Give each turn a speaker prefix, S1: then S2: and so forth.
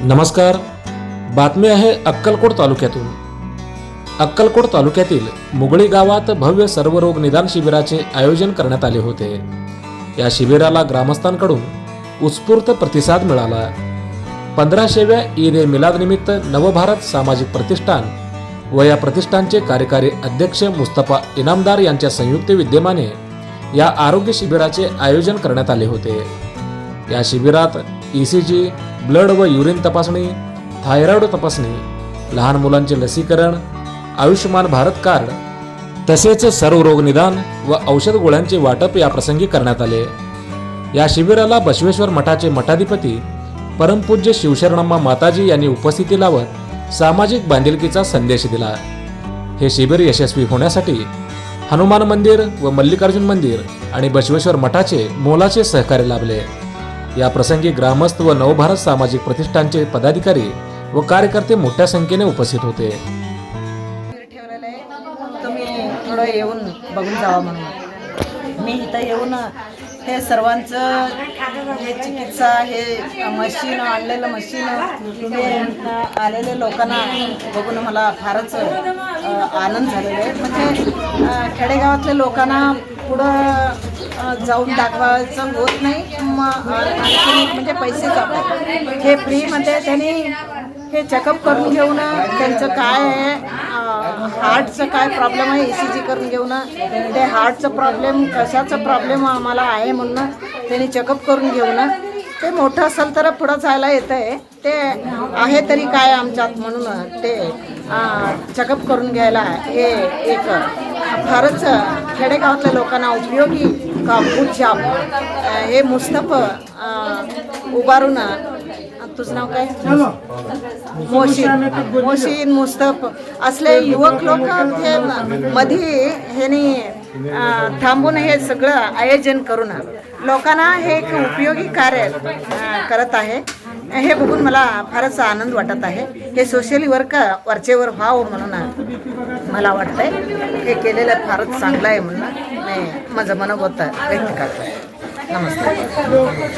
S1: नमस्कार. बातमी आहे अक्कलकोट तालुक्यातून. अक्कलकोट तालुक्यातील मुगळी गावात भव्य सर्वरोग निदान शिबिराचे आयोजन करण्यात आले होते. या शिबिराला ग्रामस्थांकडून उत्स्फूर्त प्रतिसाद मिळाला. पंधराशेव्या ईद ए मिलादनिमित्त नवभारत सामाजिक प्रतिष्ठान व या प्रतिष्ठानचे कार्यकारी अध्यक्ष मुस्तफा इनामदार यांच्या संयुक्त विद्यमाने या आरोग्य शिबिराचे आयोजन करण्यात आले होते. या शिबिरात ई सी जी ब्लड व युरिन तपासणी थायरॉइड तपासणी लहान मुलांचे लसीकरण आयुष्यमान भारत कार्ड तसेच सर्व रोग निदान व औषध गोळ्यांचे वाटप या प्रसंगी करण्यात आले. या शिबिराला बसवेश्वर मठाचे मठाधिपती परमपूज्य शिवशरणम्मा माताजी यांनी उपस्थिती लावत सामाजिक बांधिलकीचा संदेश दिला. हे शिबिर यशस्वी होण्यासाठी हनुमान मंदिर व मल्लिकार्जुन मंदिर आणि बसवेश्वर मठाचे मोलाचे सहकार्य लाभले. या प्रसंगी ग्रामस्थ व नवभारत सामाजिक प्रतिष्ठानचे पदाधिकारी व कार्यकर्ते मोठ्या संख्येने उपस्थित होते.
S2: आहे तुम्ही थोडं येऊन बघून जावा म्हणून. मी इथं येऊन हे सर्वांचं हे चिकित्सा हे मशीन आणलेलं मशीन हे आलेले लोकांना बघून मला फारच आनंद झालेला आहे. म्हणजे खेडेगावातल्या लोकांना पुढं जाऊन दाखवायचं होत नाही. मग आणखी म्हणजे पैसे जातात. हे फ्रीमध्ये त्यांनी हे चेकअप करून घेऊन त्यांचं काय आहे हार्टचं काय प्रॉब्लेम आहे ई सी जी करून घेऊन ते हार्टचं प्रॉब्लेम कशाचं प्रॉब्लेम आम्हाला आहे म्हणून त्यांनी चेकअप करून घेऊन ते मोठं असेल तर पुढं जायला येतं आहे ते आहे तरी काय आमच्यात म्हणून ते चेकअप करून घ्यायला हे एक. फारच खेडेगावातल्या लोकांना उपयोगी का गुड जॉब हे मुस्तफ उभारून तुझं नाव काय? मोशीन. मोशीन मुस्तफ. असले युवक लोक हे मध्ये ह्यानी थांबून हे सगळं आयोजन करून लोकांना हे एक उपयोगी कार्य करत आहे. हे बघून मला फारच आनंद वाटत आहे. हे सोशली वर्क वरचेवर व्हावं म्हणून मला वाटतंय. हे केलेलं फारच चांगलं आहे म्हणून मी माझं मनोगत व्यक्त करतो नमस्कार.